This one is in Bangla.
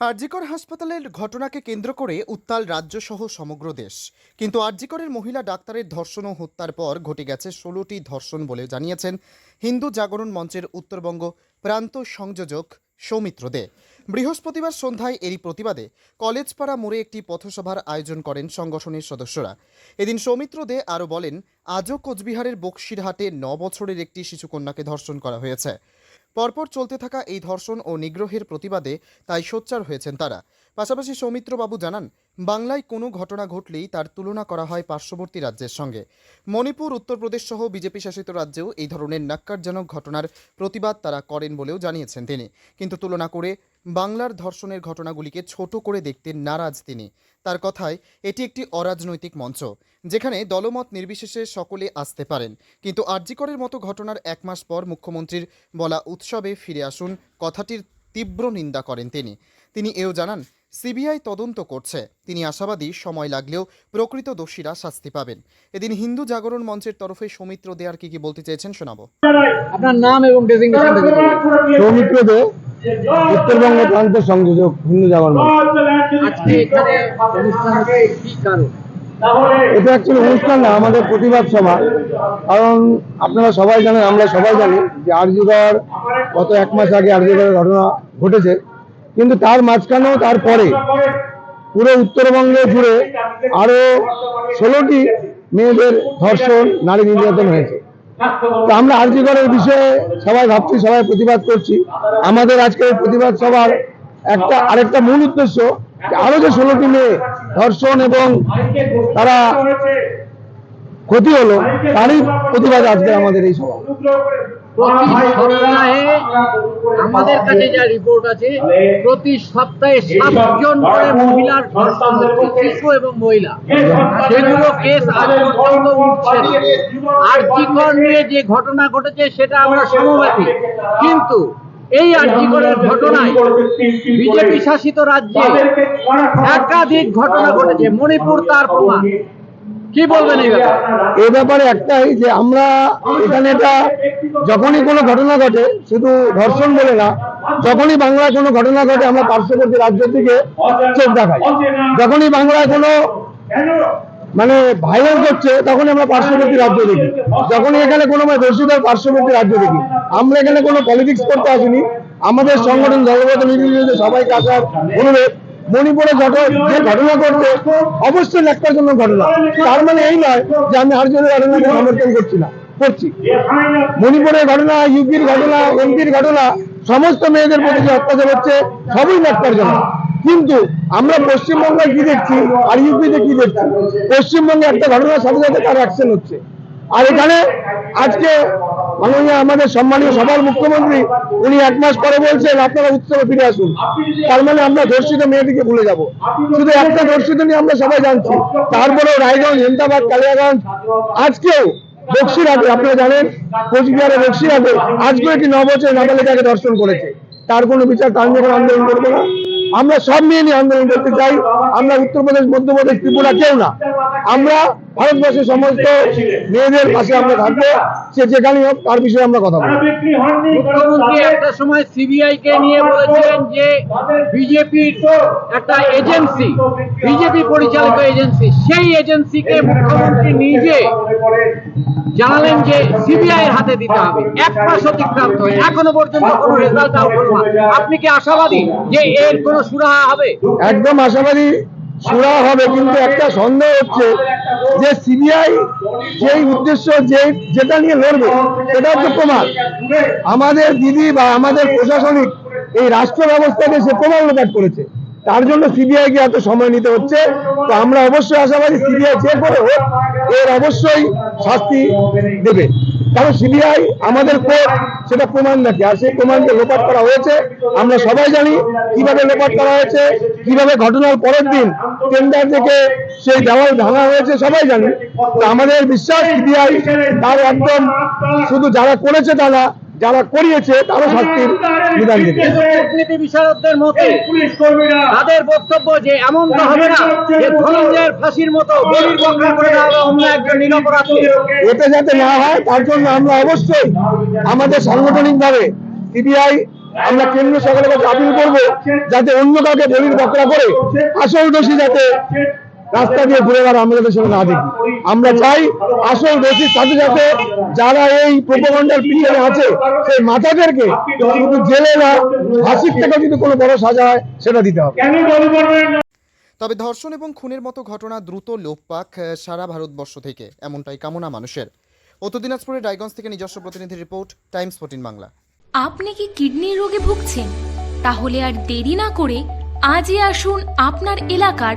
আরজিকর হাসপাতালের ঘটনাকে কেন্দ্র করে উত্তাল রাজ্য সহ সমগ্র দেশ। কিন্তু আরজিকরের মহিলা ডাক্তারের ধর্ষণ ও হত্যার পর ঘটে গেছে ষোলোটি ধর্ষণ বলে জানিয়েছেন হিন্দু জাগরণ মঞ্চের উত্তরবঙ্গ প্রান্ত সংযোজক সৌমিত্র দে। বৃহস্পতিবার সন্ধ্যায় এরই প্রতিবাদে কলেজপাড়া মোড়ে একটি পথসভার আয়োজন করেন সংগঠনের সদস্যরা। এদিন সৌমিত্র দে আরও বলেন, আজও কোচবিহারের বক্সিরহাটে ন বছরের একটি শিশুকন্যাকে ধর্ষণ করা হয়েছে। পরপর চলতে থাকা এই ধর্ষণ ও নিগ্রহের প্রতিবাদে তাই সোচ্চার হয়েছেন তারা। পাশাপাশি সৌমিত্রবাবু জানান, বাংলায় কোনো ঘটনা ঘটলেই তার তুলনা করা হয় পার্শ্ববর্তী রাজ্যের সঙ্গে। মণিপুর, উত্তরপ্রদেশ সহ বিজেপি শাসিত রাজ্যেও এই ধরনের নাক্কারজনক ঘটনার প্রতিবাদ তারা করেন বলেও জানিয়েছেন তিনি। কিন্তু তুলনা করে বাংলার ধর্ষণের ঘটনাগুলিকে ছোট করে দেখতে নারাজ তিনি। তার কথায় এটি একটি অরাজনৈতিক মঞ্চ যেখানে দলমত নির্বিশেষে সকলে আসতে পারেন। কিন্তু আরজিকরের মতো ঘটনার এক মাস পর মুখ্যমন্ত্রীর বলা উৎসবে ফিরে আসুন কথাটির তীব্র নিন্দা করেন তিনি। তিনি এও জানান সিবিআই তদন্ত করছে। তিনি আশাবাদী সময় লাগলেও প্রকৃত দোষীরা শাস্তি পাবেন। এদিন হিন্দু জাগরণ মঞ্চের তরফে সৌমিত্র দেয়ার কি কি বলতে চেয়েছেন শোনাবো। আপনার নাম এবং সৌমিত্র দে উত্তরবঙ্গ প্রান্ত সংযোজক হিন্দু জাগরণ এটা অ্যাকচুয়ালি অনুষ্ঠান না আমাদের প্রতিবাদ সভা। কারণ আপনারা সবাই জানেন আমরা সবাই জানি যে আরজিগড় গত এক মাস আগে আরজিগড়ের ঘটনা ঘটেছে। কিন্তু তার মাঝখানেও তারপরে পুরো উত্তরবঙ্গে জুড়ে আরও ষোলোটি মেয়েদের ধর্ষণ নারী নির্যাতন হয়েছে। তো আমরা আরজিগড়ের বিষয়ে সবাই ভাবছি, সবাই প্রতিবাদ করছি। আমাদের আজকের প্রতিবাদ সবার একটা, আরেকটা মূল উদ্দেশ্য আরও যে ষোলোটি মেয়ে ধর্ষণ এবং তারা ক্ষতি হলো, তারই প্রতিবাদ আজকে আমাদের এই সভা। আমাদের কাছে যা রিপোর্ট আছে, প্রতি সপ্তাহে সাতজন করে মহিলার শিশু এবং মহিলা। সেগুলো কেস আজ পর্যন্ত উঠছে। আর নিয়ে যে ঘটনা ঘটেছে, সেটা আমরা সমব্যাপী কিন্তু এই আর্জিকরের ঘটনায় বিজেপি শাসিত রাজ্যে একাধিক ঘটনা ঘটেছে। মণিপুর তার প্রমাণ। কি বলবেন এই ব্যাপারে? একটাই যে আমরা এখানে এটা যখনই কোনো ঘটনা ঘটে, শুধু ধর্ষণ বলে না, যখনই বাংলায় কোনো ঘটনা ঘটে, আমরা পার্শ্ববর্তী রাজ্য থেকে চোখ দেখাই। যখনই বাংলায় কোনো মানে ভাইরাল করছে তখন আমরা পার্শ্ববর্তী রাজ্য দেখি। যখনই এখানে কোনো মানে দোষীদের পার্শ্ববর্তী রাজ্য দেখি। আমরা এখানে কোনো পলিটিক্স করতে আসিনি। আমাদের সংগঠন দলগত নির্বিশেষে সবাইকে আসার অনুরোধ। মণিপুরে যে ঘটনা ঘটছে, অবশ্যই একটার জন্য ঘটনা। তার মানে এই নয় যে আমি আর জনের ঘটনাকে সমর্থন করছি না, করছি। মণিপুরের ঘটনা, ইউপির ঘটনা, এমপির ঘটনা, সমস্ত মেয়েদের প্রতি যে অত্যাচার হচ্ছে, সবই একটার জন্য। কিন্তু আমরা পশ্চিমবঙ্গে কি দেখছি, আর ইউপিতে কি দেখছি? পশ্চিমবঙ্গে একটা ঘটনার সাথে সাথে তার অ্যাকশন হচ্ছে। আর এখানে আজকে মাননীয় আমাদের সম্মানীয় সবার মুখ্যমন্ত্রী। উনি এক মাস পরে বলছেন, আপনারা উৎসবে ফিরে আসুন। তার মানে আমরা ধর্ষিত মেয়েটিকে ভুলে যাব। শুধু একটা ধর্ষিত নিয়ে আমরা সবাই জানছি। তারপরেও রায়গঞ্জ হেমদাবাদ কালিয়াগঞ্জ। আজকেও বক্সিরহাটে আপনারা জানেন কোচবিহারে বক্সিরহাটে আজকেও একটি ন বছর নাবালিকাকে ধর্ষণ করেছে। তার কোনো বিচার তার নিয়ে আন্দোলন করব না। আমরা সব নিয়ে নিয়ে আন্দোলন করতে চাই। আমরা উত্তরপ্রদেশ, মধ্যপ্রদেশ, ত্রিপুরা কেউ না। আমরা ভারতবর্ষের সমস্ত মেয়েদের পাশে আমরা থাকব সে যেখানেই হোক তার বিষয়ে আমরা কথা বলব। মুখ্যমন্ত্রী একটা সময় সিবিআই কে নিয়ে বলেছিলেন যে বিজেপির একটা এজেন্সি বিজেপি পরিচালিত এজেন্সি সেই এজেন্সিকে মুখ্যমন্ত্রী নিজে জানালেন যে সিবিআই এর হাতে দিতে হবে। এক মাস অতিক্রান্ত এখনও পর্যন্ত কোনো রেজাল্ট আউট হলো না। আপনি কি আশাবাদী যে এর কোনো সুরাহা হবে? একদম আশাবাদী সুরা হবে, কিন্তু একটা সন্দেহ হচ্ছে যে সিবিআই যেই উদ্দেশ্য যে যেটা নিয়ে লড়বে, সেটা হচ্ছে প্রমাণ। আমাদের দিদি বা আমাদের প্রশাসনিক এই রাষ্ট্র ব্যবস্থাকে সে প্রমাণ লোপাট করেছে। তার জন্য সিবিআই কে এত সময় নিতে হচ্ছে। তো আমরা অবশ্যই আশাবাদী সিবিআই যে করে হোক, এর অবশ্যই শাস্তি দেবে। কারণ সিবিআই আমাদের কোর্ট, সেটা প্রমাণ দেখে। আর সেই প্রমাণকে লোপাট করা হয়েছে। আমরা সবাই জানি কীভাবে লোপাট করা হয়েছে, কীভাবে ঘটনার পরের দিন টেন্ডার থেকে সেই দেওয়াল ভাঙা হয়েছে, সবাই জানি। তো আমাদের বিশ্বাস, সিবিআই তার একদম শুধু যারা করেছে তারা যারা করিয়েছে তারও শাস্তির বিধান কূটনীতি বিশারদদের মতে তাদের বক্তব্য যে এমন তো হবে না যে ধনঞ্জয়ের ফাঁসির মতো বলির বকরা করে দেওয়া হবে অন্য একজন নিরপরাধকে এতে যাতে না হয় তার জন্য আমরা অবশ্যই আমাদের সাংগঠনিক ভাবে সিবিআই আমরা কেন্দ্র সরকারের কাছে আপিল করব যাতে অন্য কাউকে বলির বকরা করে আসল দোষী যাতে রাস্তা দিয়ে ঘুরে বেড়া আমরা সেটা না দেখি। আমরা চাই আসল দোষীর সাথে সাথে যারা এই প্রোপাগান্ডার পিছনে আছে সেই মাথাদেরকে শুধু জেলে না ফাঁসির থেকে যদি কোনো বড় সাজা হয় সেটা দিতে হবে। তবে ধর্ষণ এবং খুনের মতো ঘটনা দ্রুত লোপ পাক সারা ভারতবর্ষ থেকে এমনটাই কামনা মানুষের। উত্তর দিনাজপুরের রায়গঞ্জ থেকে নিজস্ব প্রতিনিধি রিপোর্ট টাইমস ফোর্টিন বাংলা। আপনি কি কিডনি রোগে ভুগছেন? তাহলে আর দেরি না করে আজই আসুন আপনার এলাকার